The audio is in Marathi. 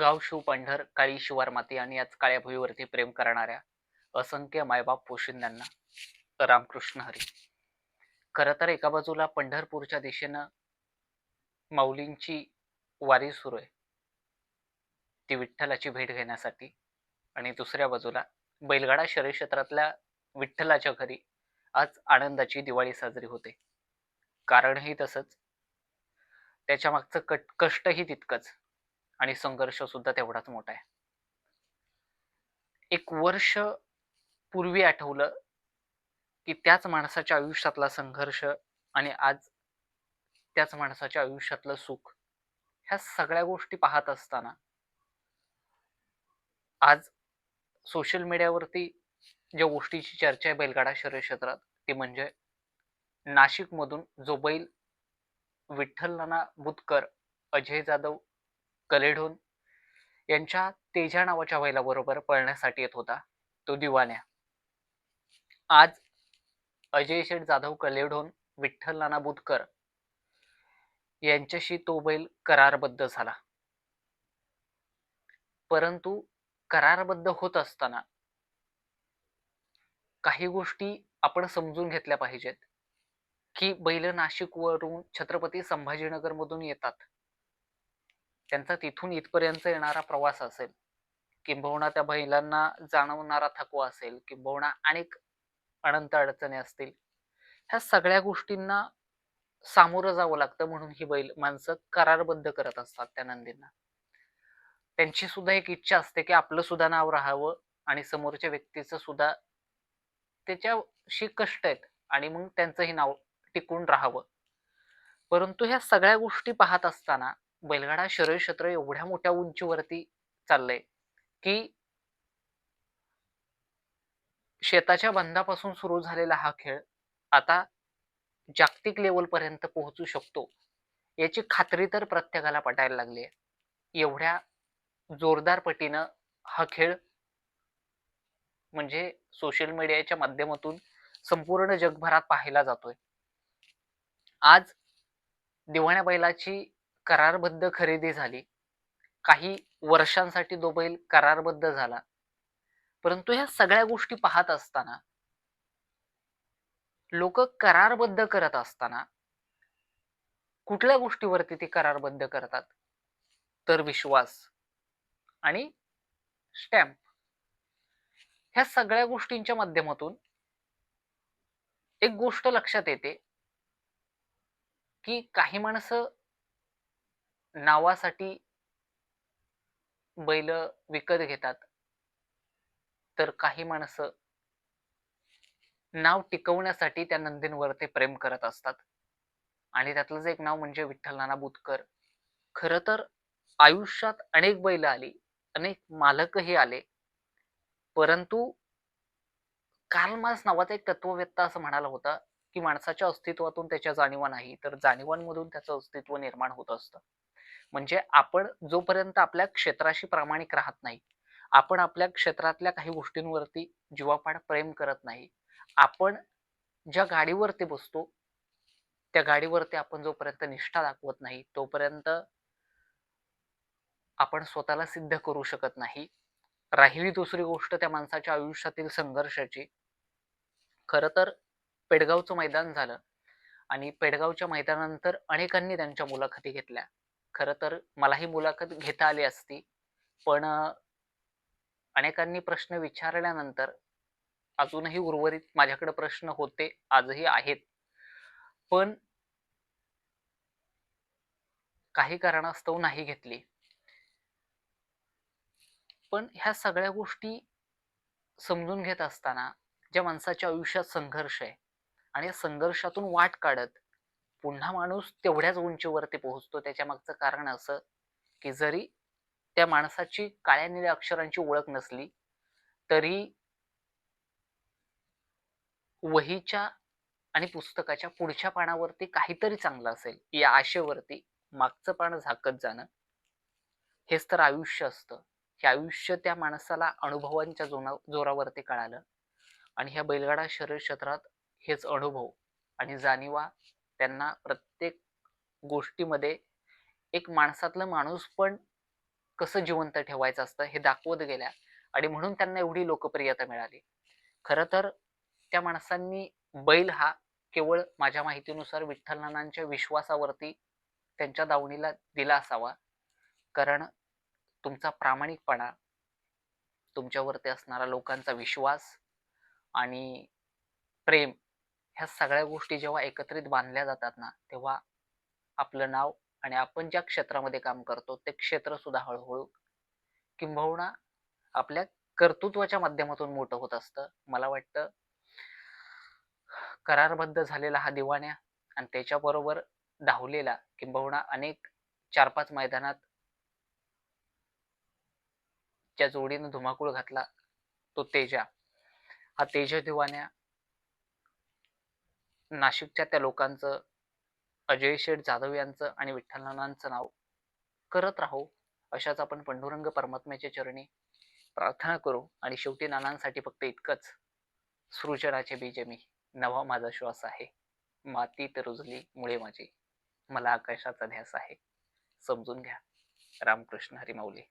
गाव शिव पंढर काळी शिवार माती आणि याच काळ्या भुईवरती प्रेम करणाऱ्या असंख्य मायबाप पोशिंद्यांना रामकृष्ण हरी. खरं तर एका बाजूला पंढरपूरच्या दिशेनं माऊलींची वारी सुरू आहे. ती विठ्ठलाची भेट घेण्यासाठी आणि दुसऱ्या बाजूला बैलगाडा शरीर क्षेत्रातल्या विठ्ठलाच्या घरी आज आनंदाची दिवाळी साजरी होते. कारणही तसंच त्याच्या मागचं कट कष्टही तितकंच. आणि संघर्ष सुद्धा तेवढाच मोठा आहे. एक वर्ष पूर्वी आठवलं की त्याच माणसाच्या आयुष्यातला संघर्ष आणि आज त्याच माणसाच्या आयुष्यातलं सुख ह्या सगळ्या गोष्टी पाहत असताना आज सोशल मीडियावरती ज्या गोष्टीची चर्चा आहे बैलगाडा शरीर क्षेत्रात ती म्हणजे नाशिकमधून जो बैल विठ्ठल नाना बुतकर अजय जाधव कलेढोन यांच्या तेजा नावाच्या बैलाबरोबर पळण्यासाठी येत होता तो दिवाण्या. आज अजय शेठ जाधव कलेढोन विठ्ठल नाना बुधकर यांच्याशी तो बैल करारबद्ध झाला. परंतु करारबद्ध होत असताना काही गोष्टी आपण समजून घेतल्या पाहिजेत की बैल नाशिकवरून छत्रपती संभाजीनगर मधून येतात. त्यांचा तिथून इथपर्यंत येणारा प्रवास असेल किंबहुना त्या बैलांना जाणवणारा थकवा असेल किंबहुना अनेक अनंत अडचणी असतील ह्या सगळ्या गोष्टींना सामोरं जावं लागतं म्हणून ही बैल माणसं करारबद्ध करत असतात त्या नंदींना. त्यांची सुद्धा एक इच्छा असते की आपलं सुद्धा नाव राहावं आणि समोरच्या व्यक्तीचं सुद्धा त्याच्याशी कष्ट आहेत आणि मग त्यांचंही नाव टिकून राहावं. परंतु ह्या सगळ्या गोष्टी पाहत असताना बैलगाडा शरीर क्षेत्र एवढ्या मोठ्या उंचीवरती चाललंय की शेताच्या बंधापासून सुरू झालेला हा खेळ आता जागतिक लेवल पर्यंत पोहोचू शकतो. याची खात्री तर प्रत्येकाला पटायला लागली आहे. एवढ्या जोरदार पटीनं हा खेळ म्हणजे सोशल मीडियाच्या माध्यमातून संपूर्ण जगभरात पाहायला जातोय. आज दिवाण्या बैलाची करारबद्ध खरेदी झाली. काही वर्षांसाठी तो बैल करारबद्ध झाला. परंतु ह्या सगळ्या गोष्टी पाहत असताना लोक करारबद्ध करत असताना कुठल्या गोष्टीवरती ते करारबद्ध करतात? तर विश्वास आणि स्टॅम्प. ह्या सगळ्या गोष्टींच्या माध्यमातून एक गोष्ट लक्षात येते की काही माणसं नावासाठी बैल विकत घेतात. तर काही माणसं नाव टिकवण्यासाठी त्या नंदींवर ते प्रेम करत असतात. आणि त्यातलंच एक नाव म्हणजे विठ्ठल नाना बुतकर खर तर आयुष्यात अनेक बैल आली अनेक मालकही आले. परंतु कार्ल नावाचा एक तत्ववेत्ता असं म्हणाला होता की माणसाच्या अस्तित्वातून त्याच्या जाणीवा नाही तर जाणीवांमधून त्याचं अस्तित्व निर्माण होत असतं. म्हणजे आपण जोपर्यंत आपल्या क्षेत्राशी प्रामाणिक राहत नाही आपण आपल्या क्षेत्रातल्या काही गोष्टींवरती जीवापाड प्रेम करत नाही आपण ज्या गाडीवरती बसतो त्या गाडीवरती आपण जोपर्यंत निष्ठा दाखवत नाही तोपर्यंत आपण स्वतःला सिद्ध करू शकत नाही. राहिली दुसरी गोष्ट त्या माणसाच्या आयुष्यातील संघर्षाची. खर तर पेडगावचं मैदान झालं आणि पेडगावच्या मैदानानंतर अनेकांनी त्यांच्या मुलाखती घेतल्या. खर तर मलाही मुलाखत घेता आली असती. पण अनेकांनी प्रश्न विचारल्यानंतर अजूनही उर्वरित माझ्याकडे प्रश्न होते आजही आहेत. पण काही कारणास्तव नाही घेतली. पण ह्या सगळ्या गोष्टी समजून घेत असताना ज्या माणसाच्या आयुष्यात संघर्ष आहे आणि या संघर्षातून वाट काढत पुन्हा माणूस तेवढ्याच उंचीवरती पोहोचतो. त्याच्या मागचं कारण असं की जरी त्या माणसाची काळ्या निळ्या अक्षरांची ओळख नसली तरी वहीच्या आणि पुस्तकाच्या पुढच्या पानावरती काहीतरी चांगलं असेल. या आशेवरती मागचं पान झाकत जाणं हेच तर आयुष्य असतं. हे आयुष्य त्या माणसाला अनुभवांच्या जोना जोरावरती कळालं. आणि ह्या बैलगाडा शरीर क्षेत्रात हेच अनुभव आणि जाणीवा त्यांना प्रत्येक गोष्टीमध्ये एक माणसातलं माणूस पण कसं जिवंत ठेवायचं असतं हे दाखवत गेल्या. आणि म्हणून त्यांना एवढी लोकप्रियता मिळाली. खरं तर त्या माणसांनी बैल हा केवळ माझ्या माहितीनुसार विठ्ठलनानांच्या विश्वासावरती त्यांच्या दावणीला दिला असावा. कारण तुमचा प्रामाणिकपणा तुमच्यावरती असणारा लोकांचा विश्वास आणि प्रेम ह्या सगळ्या गोष्टी जेव्हा एकत्रित बांधल्या जातात ना तेव्हा आपलं नाव आणि आपण ज्या क्षेत्रामध्ये काम करतो ते क्षेत्र सुद्धा हळूहळू किंबहुना आपल्या कर्तृत्वाच्या माध्यमातून मोठं होत असतं. मला वाटतं करारबद्ध झालेला हा दिवाण्या आणि त्याच्याबरोबर धावलेला किंबहुना अनेक चार पाच मैदानात ज्या जोडीनं धुमाकूळ घातला तो तेजा. हा तेजा दिवाण्या नाशिकच्या त्या लोकांचं अजय शेठ जाधव यांचं आणि विठ्ठल नानांचं नाव करत राहू अशाच आपण पंडुरंग परमात्म्याच्या चरणी प्रार्थना करू. आणि शेवटी नानांसाठी फक्त इतकंच. सृजनाचे बीज मी. नवा माझा श्वास आहे. मातीत रुजली मुळे माझी. मला आकाशाचा ध्यास आहे. समजून घ्या. रामकृष्ण हरिमाऊली